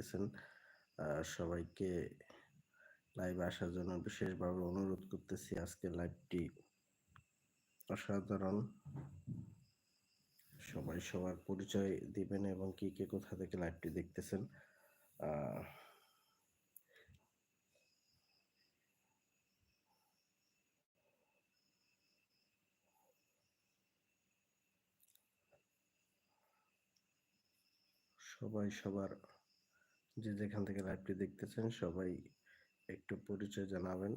দেখতেছেন। সবাইকে লাইভে আসার জন্য বিশেষভাবে অনুরোধ করতেছি আজকে লাইভটি অসাধারণ। সবাই সবার পরিচয় দিবেন এবং কি কে কোথা থেকে লাইভটি দেখতেছেন। সবাই সবার যে যেখান থেকে লাইভটি দেখতেছেন, সবাই একটু পরিচয় জানাবেন।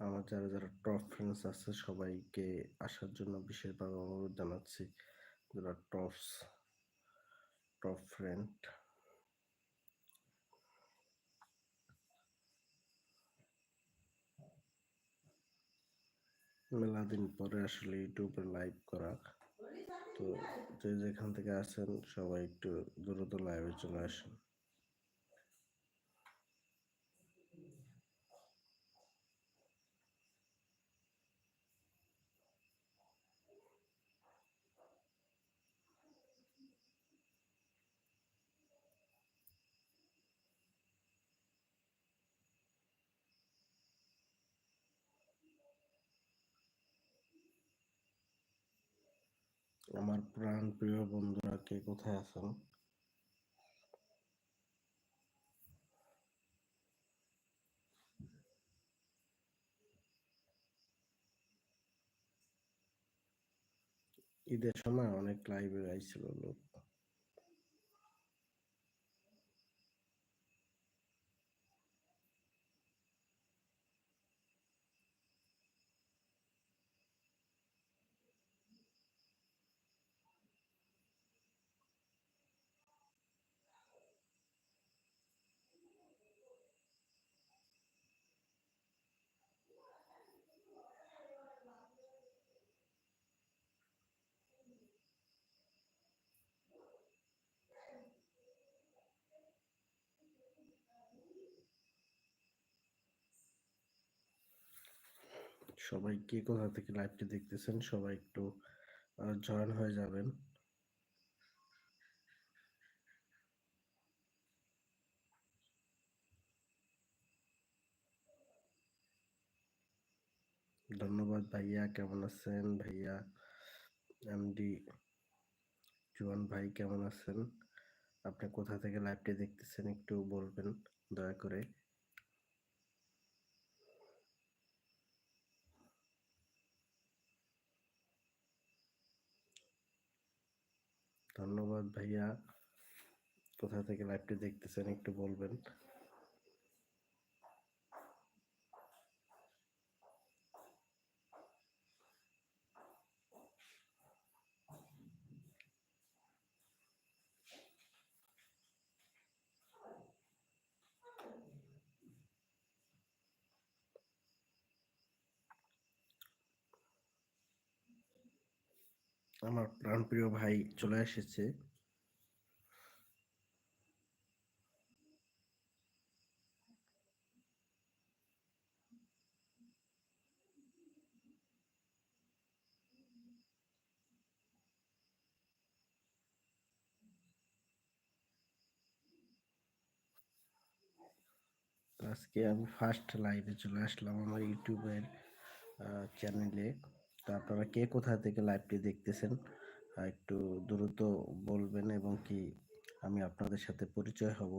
আমার যারা যারা টপ ফ্রেন্ডস আছে, সবাইকে আসার জন্য বিশেষভাবে অনুরোধ জানাচ্ছি। যারা টপস টপ ফ্রেন্ড মেলা দিন পরে আসলে ইউটিউবে লাইভ করা। তো যে যেখান থেকে আসেন সবাই একটু দ্রুত লাইভে চলে আসেন। আমার প্রাণ প্রিয় বন্ধুরা কে কোথায় আছেন ঈদের সময় অনেক লাইভে আইছিল লোক। সবাই কে কোথা থেকে লাইভটি দেখতেছেন? সবাই একটু জয়েন হয়ে যাবেন। ধন্যবাদ ভাইয়া, কেমন আছেন? ভাইয়া এমডি জুয়ান ভাই, কেমন আছেন? আপনি কোথা থেকে লাইভটি দেখতেছেন একটু বলবেন, দয়া করে। ধন্যবাদ ভাইয়া। কোথা থেকে লাইভটি দেখতেছেন একটু বলবেন। আমার প্রাণপ্রিয় ভাই চলে এসেছে। আজকে আমি ফার্স্ট লাইভে চলে আসলাম আমার ইউটিউবের চ্যানেলে তো আপনারা কে কোথা থেকে লাইভটি দেখতেছেন একটু দ্রুত বলবেন এবং কি আমি আপনাদের সাথে পরিচয় হব।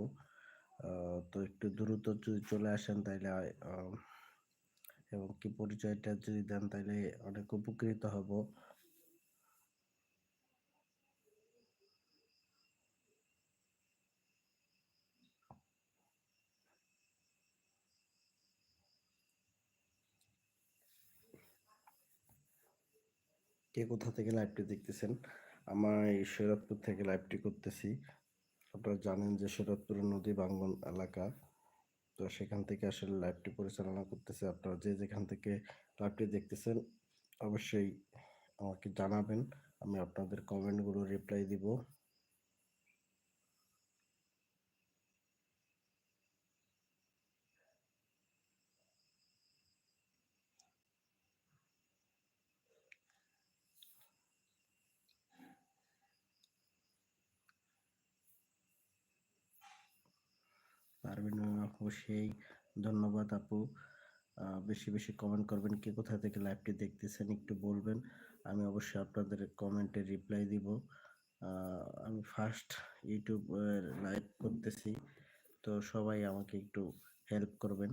তো একটু দ্রুত যদি চলে আসেন তাইলে এবং কি পরিচয়টা যদি দেন তাহলে অনেক উপকৃত হব। কে কোথা থেকে লাইভটি দেখতেছেন? আমার এই শরৎপুর থেকে লাইভটি করতেছি। আপনারা জানেন যে শরৎপুর নদী বাঙ্গন এলাকা। তো সেখান থেকে আসলে লাইভটি পরিচালনা করতেছে। আপনারা যে যেখান থেকে লাইভটি দেখতেছেন, অবশ্যই আমাকে জানাবেন। আমি আপনাদের কমেন্টগুলো রিপ্লাই দিব। পারবেন অবশ্যই ধন্যবাদ আপু। বেশি বেশি কমেন্ট করবেন, কে কোথা থেকে লাইভটি দেখতেছেন একটু বলবেন। আমি অবশ্যই আপনাদের কমেন্টে রিপ্লাই দিব। আমি ফার্স্ট ইউটিউব লাইভ করতেছি। তো সবাই আমাকে একটু হেল্প করবেন।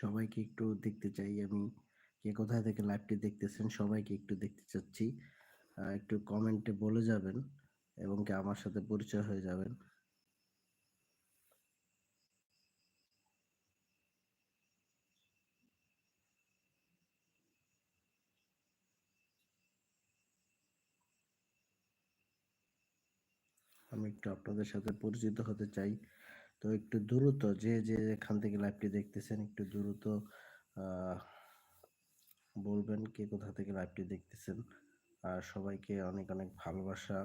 সবাইকে একটু দেখতে চাই। আমি কে কোথা থেকে লাইভটি দেখতেছেন সবাইকে একটু দেখতে চাচ্ছি। একটু কমেন্টে বলে যাবেন এবং কি আমার সাথে পরিচয় হয়ে যাবেন। আমি একটু আপনাদের সাথে পরিচিত হতে চাই। তো একটু দ্রুত যে যে এখান থেকে লাইভটি দেখতেছেন একটু দ্রুত বলবেন কে কোথা থেকে লাইভটি দেখতেছেন। আর সবাইকে অনেক অনেক ভালোবাসা।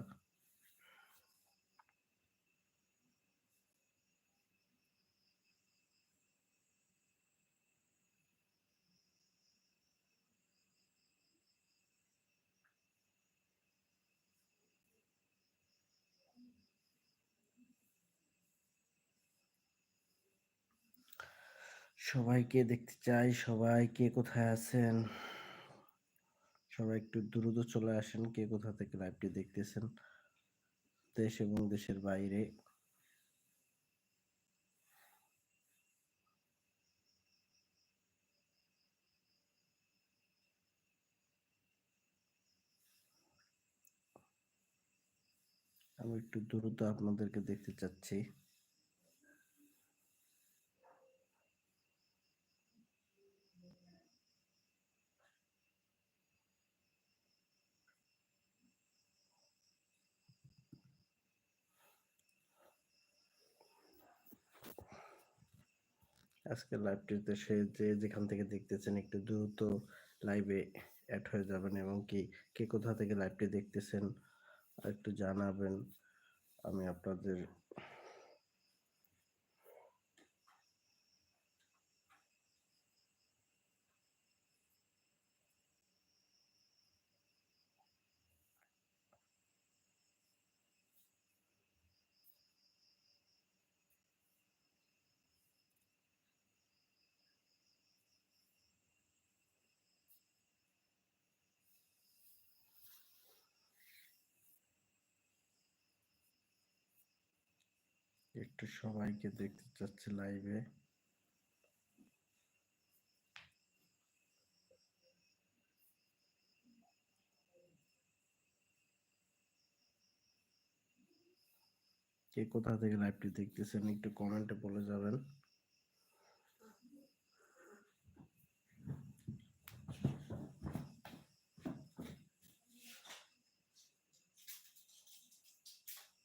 সবাইকে দেখতে চাই, সবাই কে কোথায় আছেন? সবাই একটু দ্রুত চলে আসেন, কে কোথা থেকে লাইভটি দেখতেছেন? দেশ এবং দেশের বাইরে। আমি একটু দ্রুত আপনাদেরকে দেখতে চাচ্ছি। আজকে লাইভটিতে সে যে যেখান থেকে দেখতেছেন একটু দ্রুত লাইভে অ্যাড হয়ে যাবেন এবং কি, কে কোথা থেকে লাইভটি দেখতেছেন একটু জানাবেন। আমি আপনাদের একটু সবাইকে দেখতে চাচ্ছি লাইভে কে কোথা থেকে লাইভটি দেখতেছেন একটু কমেন্টে বলে যাবেন।